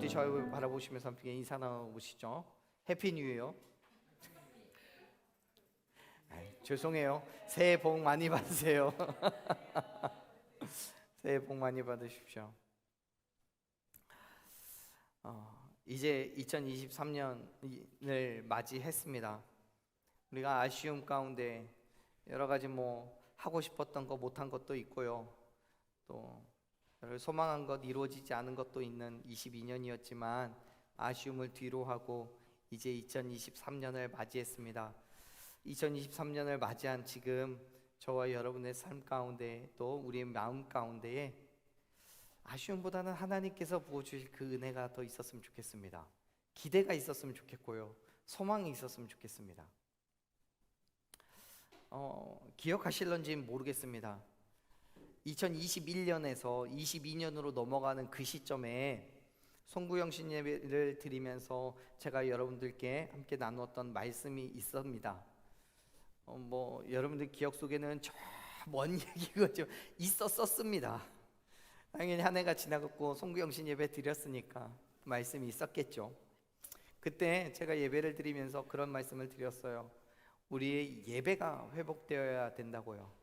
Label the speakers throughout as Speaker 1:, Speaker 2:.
Speaker 1: 앞뒤 좌우 바라보시면서 함께 인사 나눠보시죠. 해피 뉴 이어. 죄송해요. 새해 복 많이 받으세요. 새해 복 많이 받으십시오. 어, 이제 2023년을 맞이했습니다. 우리가 아쉬움 가운데 여러 가지 뭐 하고 싶었던 거 못한 것도 있고요. 소망한 것 이루어지지 않은 것도 있는 22년이었지만 아쉬움을 뒤로 하고 이제 2023년을 맞이했습니다. 2023년을 맞이한 지금 저와 여러분의 삶 가운데 또 우리의 마음 가운데에 아쉬움보다는 하나님께서 부어주실 그 은혜가 더 있었으면 좋겠습니다. 기대가 있었으면 좋겠고요. 소망이 있었으면 좋겠습니다. 어, 기억하실런지 모르겠습니다. 2021년에서 22년으로 넘어가는 그 시점에 송구영 신 예배를 드리면서 제가 여러분들께 함께 나누었던 말씀이 있습니다. 어, 뭐 여러분들 기억 속에는 저 먼 얘기가 있었었습니다. 당연히 한 해가 지나갔고 송구영 신 예배 드렸으니까 말씀이 있었겠죠. 그때 제가 예배를 드리면서 그런 말씀을 드렸어요. 우리의 예배가 회복되어야 된다고요.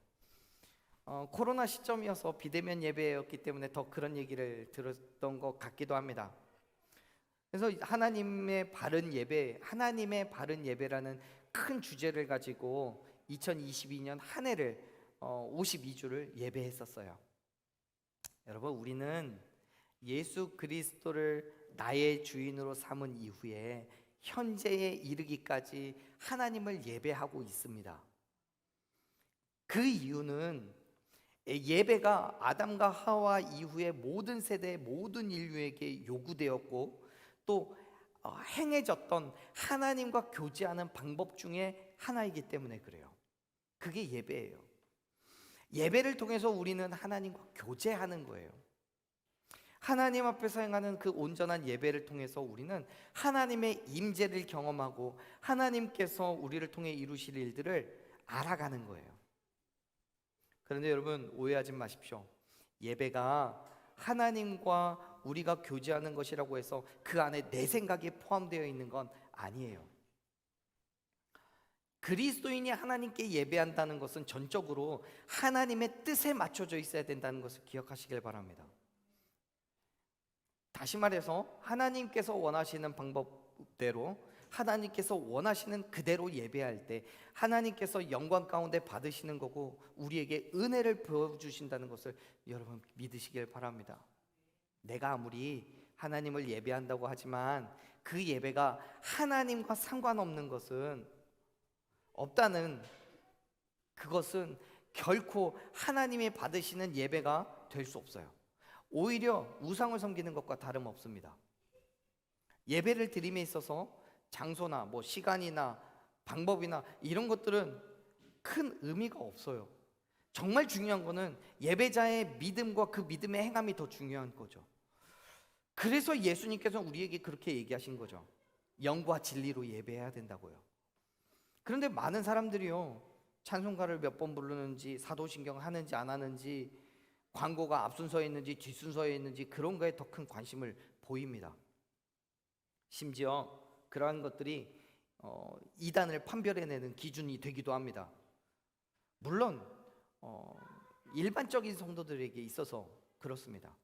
Speaker 1: 어, 코로나 시점이어서 비대면 예배였기 때문에 더 그런 얘기를 들었던 것 같기도 합니다. 그래서 하나님의 바른 예배, 하나님의 바른 예배라는 큰 주제를 가지고 2022년 한 해를 어, 52주를 예배했었어요. 여러분 우리는 예수 그리스도를 나의 주인으로 삼은 이후에 현재에 이르기까지 하나님을 예배하고 있습니다. 그 이유는 예배가 아담과 하와 이후에 모든 세대 모든 인류에게 요구되었고 또 어, 행해졌던 하나님과 교제하는 방법 중에 하나이기 때문에 그래요. 그게 예배예요. 예배를 통해서 우리는 하나님과 교제하는 거예요. 하나님 앞에서 행하는 그 온전한 예배를 통해서 우리는 하나님의 임재를 경험하고 하나님께서 우리를 통해 이루실 일들을 알아가는 거예요. 그런데 여러분 오해하지 마십시오. 예배가 하나님과 우리가 교제하는 것이라고 해서 그 안에 내 생각이 포함되어 있는 건 아니에요. 그리스도인이 하나님께 예배한다는 것은 전적으로 하나님의 뜻에 맞춰져 있어야 된다는 것을 기억하시길 바랍니다. 다시 말해서 하나님께서 원하시는 방법대로 하나님께서 원하시는 그대로 예배할 때 하나님께서 영광 가운데 받으시는 거고 우리에게 은혜를 부어 주신다는 것을 여러분 믿으시길 바랍니다. 내가 아무리 하나님을 예배한다고 하지만 그 예배가 하나님과 상관없는 것은 없다는 그것은 결코 하나님이 받으시는 예배가 될 수 없어요. 오히려 우상을 섬기는 것과 다름없습니다. 예배를 드림에 있어서 장소나 뭐 시간이나 방법이나 이런 것들은 큰 의미가 없어요. 정말 중요한 거는 예배자의 믿음과 그 믿음의 행함이 더 중요한 거죠. 그래서 예수님께서 우리에게 그렇게 얘기하신 거죠. 영과 진리로 예배해야 된다고요. 그런데 많은 사람들이요. 찬송가를 몇 번 부르는지 사도신경 하는지 안 하는지 광고가 앞순서에 있는지 뒷순서에 있는지 그런 거에 더 큰 관심을 보입니다. 심지어 그러한 것들이 어, 이단을 판별해내는 기준이 되기도 합니다. 물론 어, 일반적인 성도들에게 있어서 그렇습니다.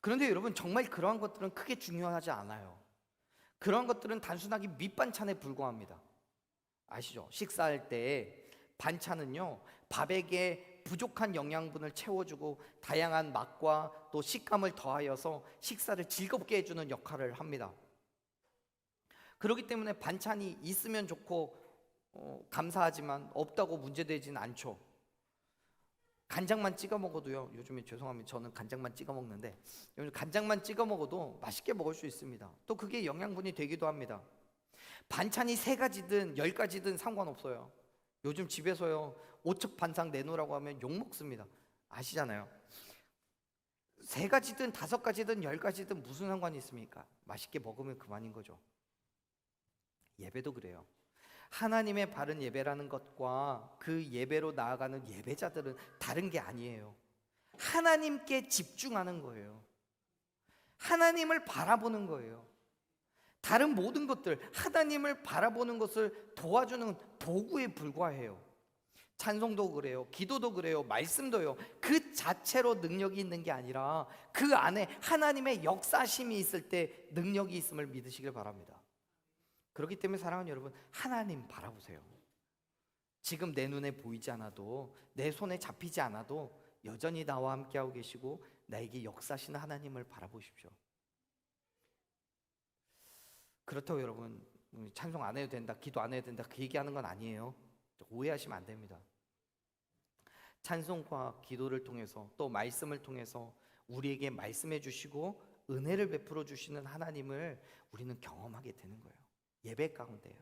Speaker 1: 그런데 여러분 정말 그러한 것들은 크게 중요하지 않아요. 그러한 것들은 단순하게 밑반찬에 불과합니다. 아시죠? 식사할 때 반찬은요 밥에게 부족한 영양분을 채워주고 다양한 맛과 또 식감을 더하여서 식사를 즐겁게 해주는 역할을 합니다. 그렇기 때문에 반찬이 있으면 좋고 어, 감사하지만 없다고 문제되지는 않죠. 간장만 찍어 먹어도요. 요즘에 죄송합니다. 저는 간장만 찍어 먹는데 요즘 간장만 찍어 먹어도 맛있게 먹을 수 있습니다. 또 그게 영양분이 되기도 합니다. 반찬이 세 가지든 열 가지든 상관없어요. 요즘 집에서요 오첩 반상 내놓으라고 하면 욕 먹습니다. 아시잖아요. 세 가지든 다섯 가지든 열 가지든 무슨 상관이 있습니까? 맛있게 먹으면 그만인 거죠. 예배도 그래요. 하나님의 바른 예배라는 것과 그 예배로 나아가는 예배자들은 다른 게 아니에요. 하나님께 집중하는 거예요. 하나님을 바라보는 거예요. 다른 모든 것들, 하나님을 바라보는 것을 도와주는 도구에 불과해요. 찬송도 그래요. 기도도 그래요. 말씀도요. 그 자체로 능력이 있는 게 아니라 그 안에 하나님의 역사심이 있을 때 능력이 있음을 믿으시길 바랍니다. 그렇기 때문에 사랑하는 여러분, 하나님 바라보세요. 지금 내 눈에 보이지 않아도 내 손에 잡히지 않아도 여전히 나와 함께하고 계시고 나에게 역사하시는 하나님을 바라보십시오. 그렇다고 여러분 음, 찬송 안 해도 된다, 기도 안 해도 된다 그 얘기하는 건 아니에요. 오해하시면 안 됩니다. 찬송과 기도를 통해서 또 말씀을 통해서 우리에게 말씀해 주시고 은혜를 베풀어 주시는 하나님을 우리는 경험하게 되는 거예요. 예배 가운데요.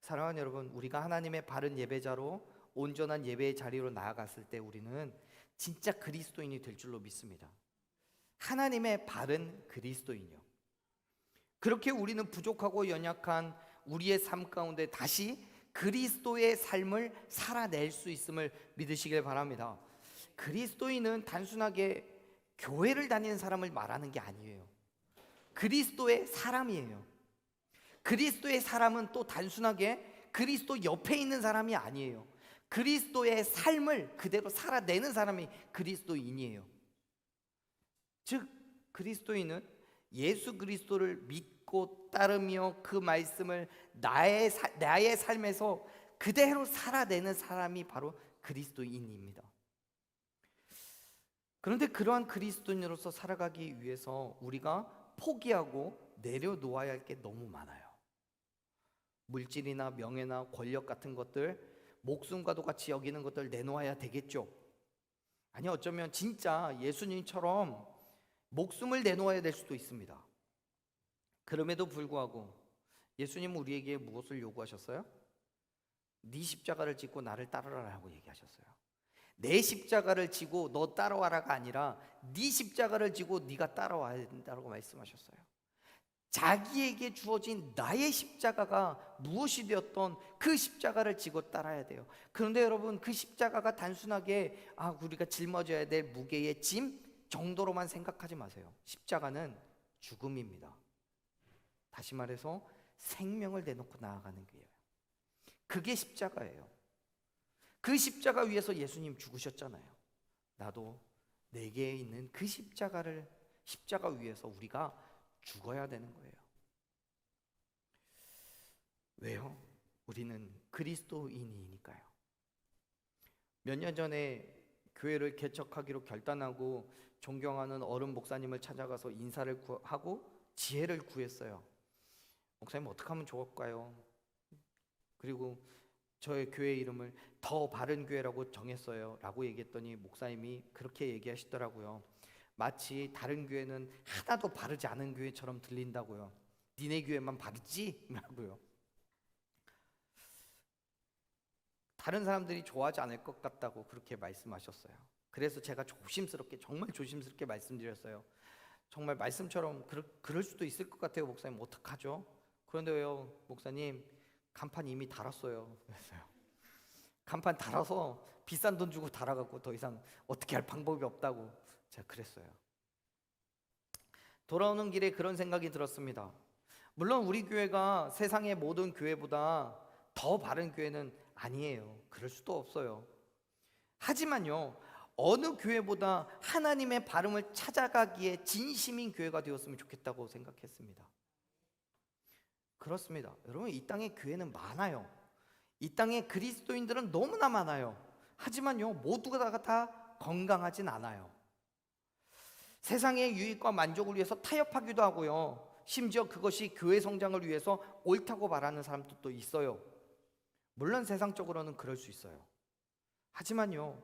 Speaker 1: 사랑하는 여러분, 우리가 하나님의 바른 예배자로 온전한 예배의 자리로 나아갔을 때 우리는 진짜 그리스도인이 될 줄로 믿습니다. 하나님의 바른 그리스도인이요. 그렇게 우리는 부족하고 연약한 우리의 삶 가운데 다시 그리스도의 삶을 살아낼 수 있음을 믿으시길 바랍니다. 그리스도인은 단순하게 교회를 다니는 사람을 말하는 게 아니에요. 그리스도의 사람이에요. 그리스도의 사람은 또 단순하게 그리스도 옆에 있는 사람이 아니에요. 그리스도의 삶을 그대로 살아내는 사람이 그리스도인이에요. 즉 그리스도인은 예수 그리스도를 믿고 따르며 그 말씀을 나의 사- 나의 삶에서 그대로 살아내는 사람이 바로 그리스도인입니다. 그런데 그러한 그리스도인으로서 살아가기 위해서 우리가 포기하고 내려놓아야 할 게 너무 많아요. 물질이나 명예나 권력 같은 것들, 목숨과도 같이 여기는 것들 내놓아야 되겠죠. 아니 어쩌면 진짜 예수님처럼 목숨을 내놓아야 될 수도 있습니다. 그럼에도 불구하고 예수님은 우리에게 무엇을 요구하셨어요? 네 십자가를 짓고 나를 따르라라고 얘기하셨어요. 내 십자가를 지고 너 따라와라가 아니라 네 십자가를 지고 네가 따라와야 된다고 말씀하셨어요. 자기에게 주어진 나의 십자가가 무엇이 되었던 그 십자가를 지고 따라야 돼요. 그런데 여러분 그 십자가가 단순하게 아 우리가 짊어져야 될 무게의 짐 정도로만 생각하지 마세요. 십자가는 죽음입니다. 다시 말해서 생명을 내놓고 나아가는 거예요. 그게 십자가예요. 그 십자가 위에서 예수님 죽으셨잖아요. 나도 내게 있는 그 십자가를 십자가 위에서 우리가 죽어야 되는 거예요. 왜요? 우리는 그리스도인이니까요. 몇 년 전에 교회를 개척하기로 결단하고 존경하는 어른 목사님을 찾아가서 인사를 구- 하고 지혜를 구했어요. 목사님 어떻게 하면 좋을까요? 그리고 저의 교회 이름을 더 바른 교회라고 정했어요 라고 얘기했더니 목사님이 그렇게 얘기하시더라고요. 마치 다른 교회는 하나도 바르지 않은 교회처럼 들린다고요. 니네 교회만 바르지? 라고요. 다른 사람들이 좋아하지 않을 것 같다고 그렇게 말씀하셨어요. 그래서 제가 조심스럽게 정말 조심스럽게 말씀드렸어요. 정말 말씀처럼 그럴, 그럴 수도 있을 것 같아요, 목사님. 어떡하죠? 그런데요, 목사님 간판 이미 달았어요. 그랬어요. 간판 달아서 비싼 돈 주고 달아갖고 더 이상 어떻게 할 방법이 없다고 제가 그랬어요. 돌아오는 길에 그런 생각이 들었습니다. 물론 우리 교회가 세상의 모든 교회보다 더 바른 교회는 아니에요. 그럴 수도 없어요. 하지만요, 어느 교회보다 하나님의 발음을 찾아가기에 진심인 교회가 되었으면 좋겠다고 생각했습니다. 그렇습니다. 여러분, 이 땅에 교회는 많아요. 이 땅에 그리스도인들은 너무나 많아요. 하지만요, 모두가 다, 다 건강하진 않아요. 세상의 유익과 만족을 위해서 타협하기도 하고요. 심지어 그것이 교회 성장을 위해서 옳다고 말하는 사람들도 있어요. 물론 세상적으로는 그럴 수 있어요. 하지만요,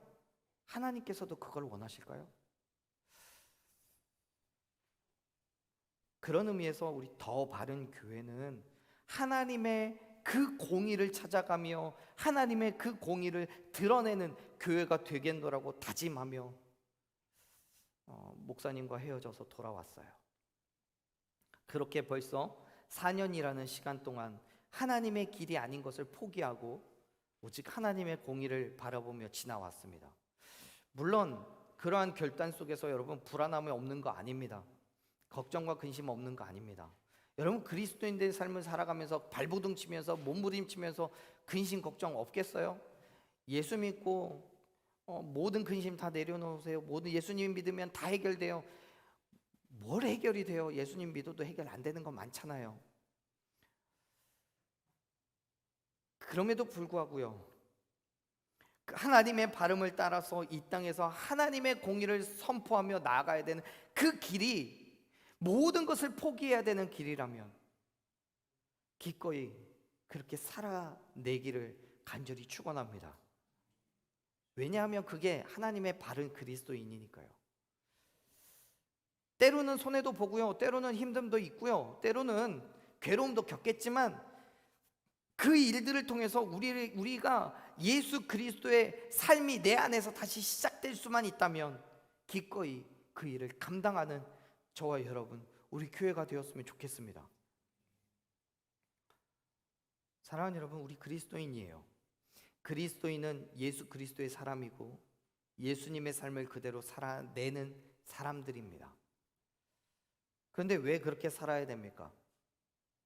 Speaker 1: 하나님께서도 그걸 원하실까요? 그런 의미에서 우리 더 바른 교회는 하나님의 그 공의를 찾아가며 하나님의 그 공의를 드러내는 교회가 되겠노라고 다짐하며 어, 목사님과 헤어져서 돌아왔어요. 그렇게 벌써 4년이라는 시간 동안 하나님의 길이 아닌 것을 포기하고 오직 하나님의 공의를 바라보며 지나왔습니다. 물론 그러한 결단 속에서 여러분 불안함이 없는 거 아닙니다. 걱정과 근심 없는 거 아닙니다. 여러분 그리스도인들의 삶을 살아가면서 발버둥 치면서 몸부림 치면서 근심 걱정 없겠어요? 예수 믿고 어, 모든 근심 다 내려놓으세요. 모든 예수님 믿으면 다 해결돼요. 뭘 해결이 돼요? 예수님 믿어도 해결 안 되는 거 많잖아요. 그럼에도 불구하고요. 그 하나님의 발음을 따라서 이 땅에서 하나님의 공의를 선포하며 나아가야 되는 그 길이 모든 것을 포기해야 되는 길이라면 기꺼이 그렇게 살아내기를 간절히 축원합니다. 왜냐하면 그게 하나님의 바른 그리스도인이니까요. 때로는 손해도 보고요. 때로는 힘듦도 있고요. 때로는 괴로움도 겪겠지만 그 일들을 통해서 우리, 우리가 예수 그리스도의 삶이 내 안에서 다시 시작될 수만 있다면 기꺼이 그 일을 감당하는 저와 여러분, 우리 교회가 되었으면 좋겠습니다. 사랑하는 여러분, 우리 그리스도인이에요. 그리스도인은 예수 그리스도의 사람이고 예수님의 삶을 그대로 살아내는 사람들입니다. 그런데 왜 그렇게 살아야 됩니까?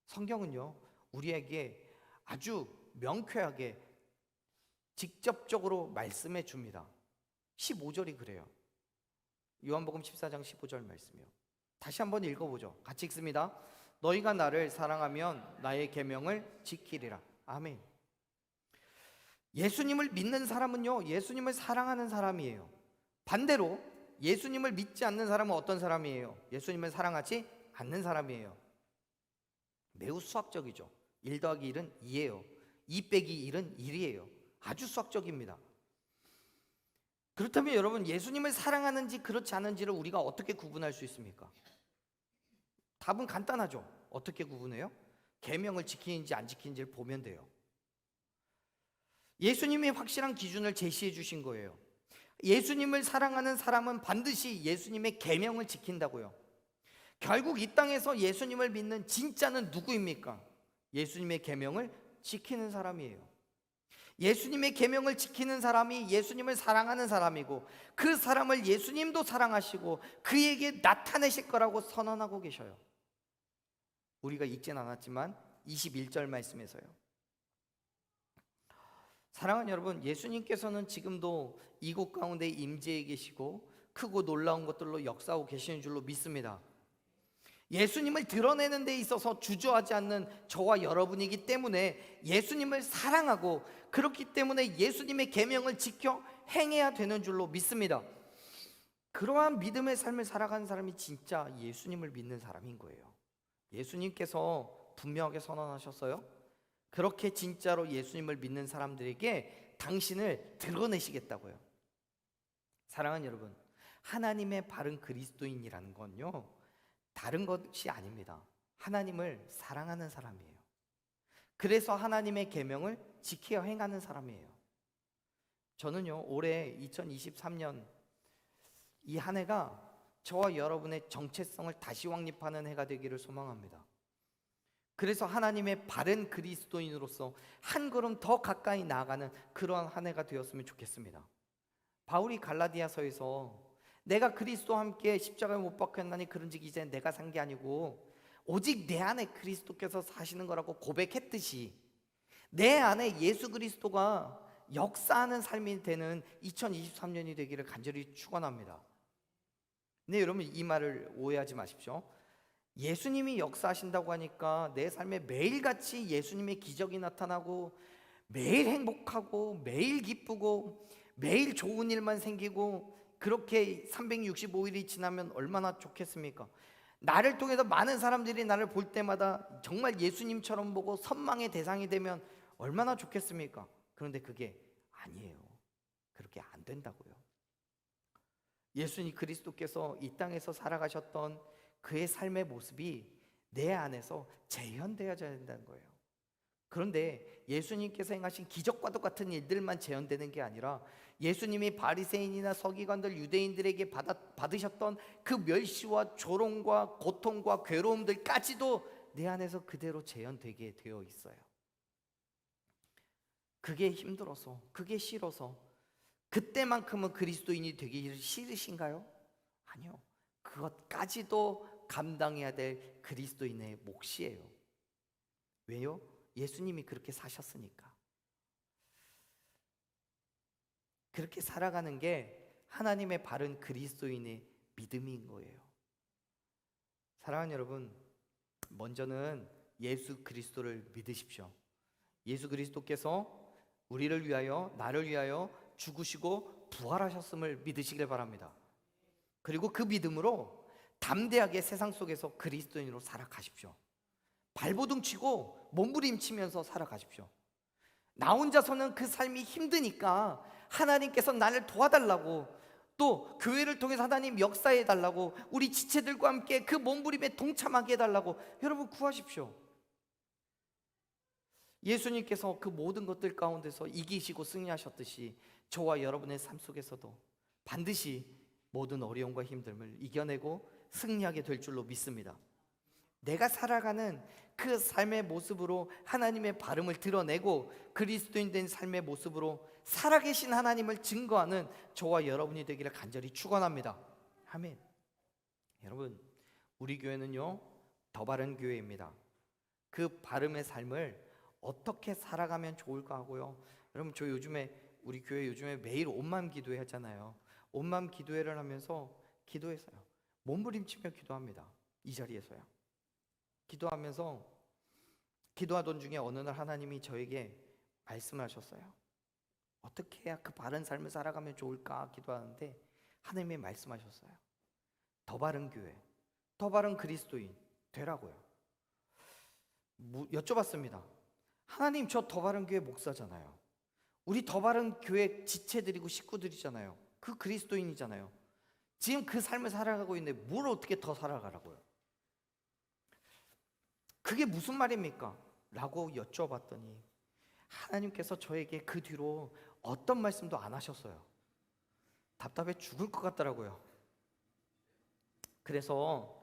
Speaker 1: 성경은요, 우리에게 아주 명쾌하게 직접적으로 말씀해 줍니다. 15절이 그래요. 요한복음 14장 15절 말씀이요. 다시 한번 읽어보죠. 같이 읽습니다. 너희가 나를 사랑하면 나의 계명을 지키리라. 아멘. 예수님을 믿는 사람은요, 예수님을 사랑하는 사람이에요. 반대로 예수님을 믿지 않는 사람은 어떤 사람이에요? 예수님을 사랑하지 않는 사람이에요. 매우 수학적이죠. 1 더하기 1은 2예요. 2 빼기 1은 1이에요. 아주 수학적입니다. 그렇다면 여러분 예수님을 사랑하는지 그렇지 않은지를 우리가 어떻게 구분할 수 있습니까? 답은 간단하죠. 어떻게 구분해요? 계명을 지키는지 안 지키는지를 보면 돼요. 예수님이 확실한 기준을 제시해 주신 거예요. 예수님을 사랑하는 사람은 반드시 예수님의 계명을 지킨다고요. 결국 이 땅에서 예수님을 믿는 진짜는 누구입니까? 예수님의 계명을 지키는 사람이에요. 예수님의 계명을 지키는 사람이 예수님을 사랑하는 사람이고 그 사람을 예수님도 사랑하시고 그에게 나타내실 거라고 선언하고 계셔요. 우리가 읽진 않았지만 21절 말씀에서요. 사랑하는 여러분, 예수님께서는 지금도 이곳 가운데 임재해 계시고 크고 놀라운 것들로 역사하고 계시는 줄로 믿습니다. 예수님을 드러내는 데 있어서 주저하지 않는 저와 여러분이기 때문에 예수님을 사랑하고 그렇기 때문에 예수님의 계명을 지켜 행해야 되는 줄로 믿습니다. 그러한 믿음의 삶을 살아가는 사람이 진짜 예수님을 믿는 사람인 거예요. 예수님께서 분명하게 선언하셨어요. 그렇게 진짜로 예수님을 믿는 사람들에게 당신을 드러내시겠다고요. 사랑하는 여러분, 하나님의 바른 그리스도인이라는 건요. 다른 것이 아닙니다. 하나님을 사랑하는 사람이에요. 그래서 하나님의 계명을 지켜 행하는 사람이에요. 저는요, 올해 2023년 이 한 해가 저와 여러분의 정체성을 다시 확립하는 해가 되기를 소망합니다. 그래서 하나님의 바른 그리스도인으로서 한 걸음 더 가까이 나아가는 그러한 한 해가 되었으면 좋겠습니다. 바울이 갈라디아서에서 내가 그리스도와 함께 십자가에 못 박혔나니 그런즉 이제 내가 산 게 아니고 오직 내 안에 그리스도께서 사시는 거라고 고백했듯이 내 안에 예수 그리스도가 역사하는 삶이 되는 2023년이 되기를 간절히 축원합니다. 네, 여러분 이 말을 오해하지 마십시오. 예수님이 역사하신다고 하니까 내 삶에 매일같이 예수님의 기적이 나타나고 매일 행복하고 매일 기쁘고 매일 좋은 일만 생기고 그렇게 365일이 지나면 얼마나 좋겠습니까? 나를 통해서 많은 사람들이 나를 볼 때마다 정말 예수님처럼 보고 선망의 대상이 되면 얼마나 좋겠습니까? 그런데 그게 아니에요. 그렇게 안 된다고요. 예수님 그리스도께서 이 땅에서 살아가셨던 그의 삶의 모습이 내 안에서 재현되어야 된다는 거예요. 그런데 예수님께서 행하신 기적과도 같은 일들만 재현되는 게 아니라 예수님이 바리새인이나 서기관들 유대인들에게 받아, 받으셨던 그 멸시와 조롱과 고통과 괴로움들까지도 내 안에서 그대로 재현되게 되어 있어요. 그게 힘들어서, 그게 싫어서, 그때만큼은 그리스도인이 되기 싫으신가요? 아니요. 그것까지도 감당해야 될 그리스도인의 몫이에요. 왜요? 예수님이 그렇게 사셨으니까. 그렇게 살아가는 게 하나님의 바른 그리스도인의 믿음인 거예요. 사랑하는 여러분, 먼저는 예수 그리스도를 믿으십시오. 예수 그리스도께서 우리를 위하여 나를 위하여 죽으시고 부활하셨음을 믿으시길 바랍니다. 그리고 그 믿음으로 담대하게 세상 속에서 그리스도인으로 살아가십시오. 발버둥 치고 몸부림치면서 살아가십시오. 나 혼자서는 그 삶이 힘드니까 하나님께서 나를 도와달라고 또 교회를 통해서 하나님 역사해 달라고 우리 지체들과 함께 그 몸부림에 동참하게 해 달라고 여러분 구하십시오. 예수님께서 그 모든 것들 가운데서 이기시고 승리하셨듯이 저와 여러분의 삶 속에서도 반드시 모든 어려움과 힘듦을 이겨내고 승리하게 될 줄로 믿습니다. 내가 살아가는 그 삶의 모습으로 하나님의 발음을 드러내고 그리스도인 된 삶의 모습으로 살아계신 하나님을 증거하는 저와 여러분이 되기를 간절히 축원합니다. 아멘. 여러분, 우리 교회는요 더 바른 교회입니다. 그 발음의 삶을 어떻게 살아가면 좋을까 하고요. 여러분, 저 요즘에 우리 교회 요즘에 매일 온맘 기도회 하잖아요. 온맘 기도회를 하면서 기도했어요. 몸부림치며 기도합니다. 이 자리에서요. 기도하면서 기도하던 중에 어느 날 하나님이 저에게 말씀하셨어요. 어떻게 해야 그 바른 삶을 살아가면 좋을까 기도하는데 하나님이 말씀하셨어요. 더 바른 교회, 더 바른 그리스도인 되라고요. 무- 여쭤봤습니다. 하나님 저 더 바른 교회 목사잖아요. 우리 더 바른 교회 지체들이고 식구들이잖아요. 그 그리스도인이잖아요. 지금 그 삶을 살아가고 있는데 뭘 어떻게 더 살아가라고요? 그게 무슨 말입니까? 라고 여쭤봤더니 하나님께서 저에게 그 뒤로 어떤 말씀도 안 하셨어요. 답답해 죽을 것 같더라고요. 그래서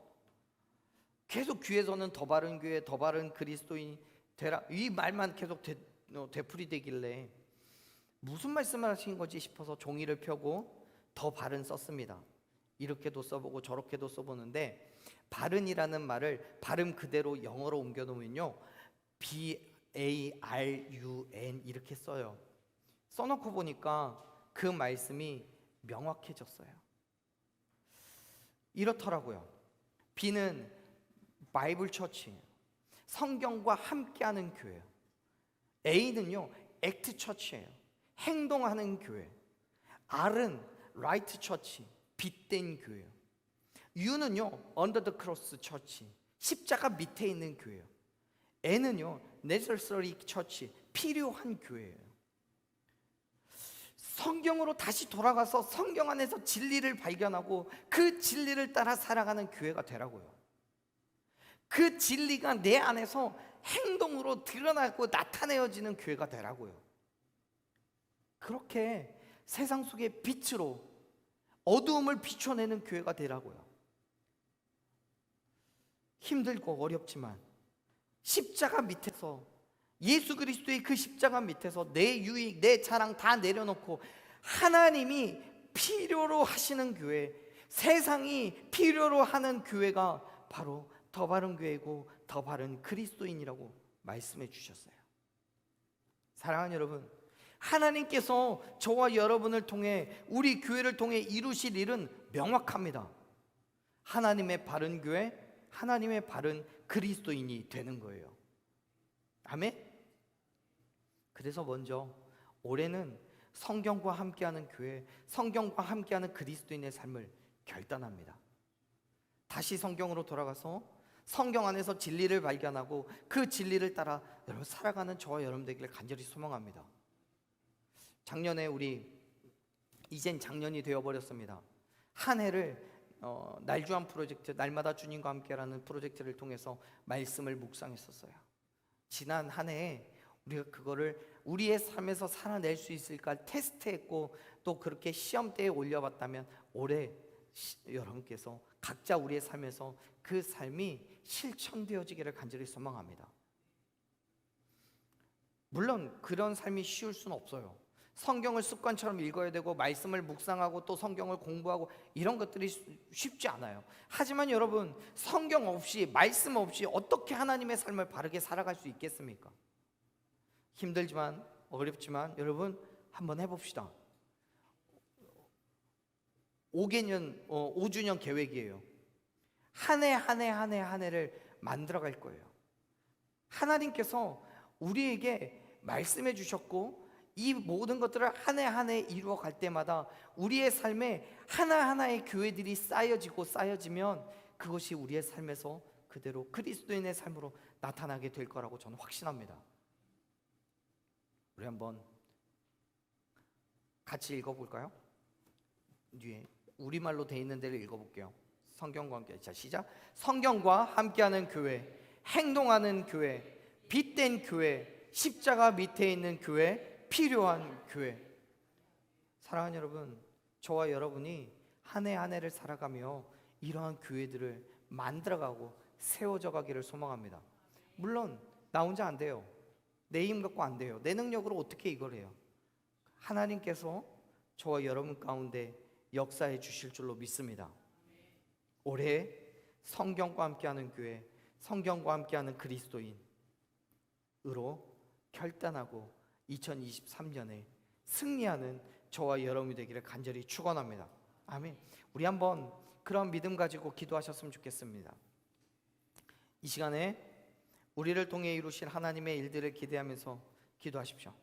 Speaker 1: 계속 귀에서는 더 바른 교회, 더 바른 그리스도인 되라 이 말만 계속 되, 어, 되풀이되길래 무슨 말씀을 하신 거지 싶어서 종이를 펴고 더 바른 썼습니다. 이렇게도 써보고 저렇게도 써보는데 바른이라는 말을 발음 그대로 영어로 옮겨 놓으면요 B A R U N 이렇게 써요. 써놓고 보니까 그 말씀이 명확해졌어요. 이렇더라고요. B는 바이블 처치, 성경과 함께하는 교회. A는요 액트 처치예요. 행동하는 교회. R은 라이트 처치, 빛된 교회. U는요 크로스 처치, 십자가 밑에 있는 교회요. N은요 necessary 필요한 교회예요. 성경으로 다시 돌아가서 성경 안에서 진리를 발견하고 그 진리를 따라 살아가는 교회가 되라고요. 그 진리가 내 안에서 행동으로 드러나고 나타내어지는 교회가 되라고요. 그렇게 세상 속의 빛으로 어두움을 비춰내는 교회가 되라고요. 힘들고 어렵지만 십자가 밑에서 예수 그리스도의 그 십자가 밑에서 내 유익, 내 자랑 다 내려놓고 하나님이 필요로 하시는 교회, 세상이 필요로 하는 교회가 바로 더 바른 교회고 더 바른 그리스도인이라고 말씀해 주셨어요. 사랑하는 여러분, 하나님께서 저와 여러분을 통해 우리 교회를 통해 이루실 일은 명확합니다. 하나님의 바른 교회, 하나님의 바른 그리스도인이 되는 거예요. 아멘. 그래서 먼저 올해는 성경과 함께하는 교회, 성경과 함께하는 그리스도인의 삶을 결단합니다. 다시 성경으로 돌아가서 성경 안에서 진리를 발견하고 그 진리를 따라 여러분 살아가는 저와 여러분 되기를 간절히 소망합니다. 작년에 우리 이젠 작년이 되어 버렸습니다. 한 해를 어, 날주한 프로젝트 날마다 주님과 함께라는 프로젝트를 통해서 말씀을 묵상했었어요. 지난 한 해에 우리가 그거를 우리의 삶에서 살아낼 수 있을까 테스트했고 또 그렇게 시험대에 올려봤다면 올해 시- 여러분께서 각자 우리의 삶에서 그 삶이 실천되어지기를 간절히 소망합니다. 물론 그런 삶이 쉬울 수는 없어요. 성경을 습관처럼 읽어야 되고 말씀을 묵상하고 또 성경을 공부하고 이런 것들이 쉬- 쉽지 않아요. 하지만 여러분 성경 없이 말씀 없이 어떻게 하나님의 삶을 바르게 살아갈 수 있겠습니까? 힘들지만 어렵지만 여러분 한번 해봅시다. 5개년, 어, 5주년 계획이에요. 한 해 한 해 한 해 한 해를 만들어 갈 거예요. 하나님께서 우리에게 말씀해 주셨고 이 모든 것들을 한 해 한 해 이루어 갈 때마다 우리의 삶에 하나하나의 교회들이 쌓여지고 쌓여지면 그것이 우리의 삶에서 그대로 그리스도인의 삶으로 나타나게 될 거라고 저는 확신합니다. 우리 한번 같이 읽어볼까요? 뒤에 우리말로 돼 있는 데를 읽어볼게요. 성경과 함께 자 시작. 성경과 함께하는 교회, 행동하는 교회, 빛된 교회, 십자가 밑에 있는 교회, 필요한 교회. 사랑하는 여러분, 저와 여러분이 한 해 한 해를 살아가며 이러한 교회들을 만들어가고 세워져 가기를 소망합니다. 물론 나 혼자 안 돼요. 내 힘 갖고 안 돼요. 내 능력으로 어떻게 이걸 해요? 하나님께서 저와 여러분 가운데 역사해 주실 줄로 믿습니다. 올해 성경과 함께하는 교회, 성경과 함께하는 그리스도인으로 결단하고 2023년에 승리하는 저와 여러분이 되기를 간절히 축원합니다. 아멘. 우리 한번 그런 믿음 가지고 기도하셨으면 좋겠습니다. 이 시간에 우리를 통해 이루신 하나님의 일들을 기대하면서 기도하십시오.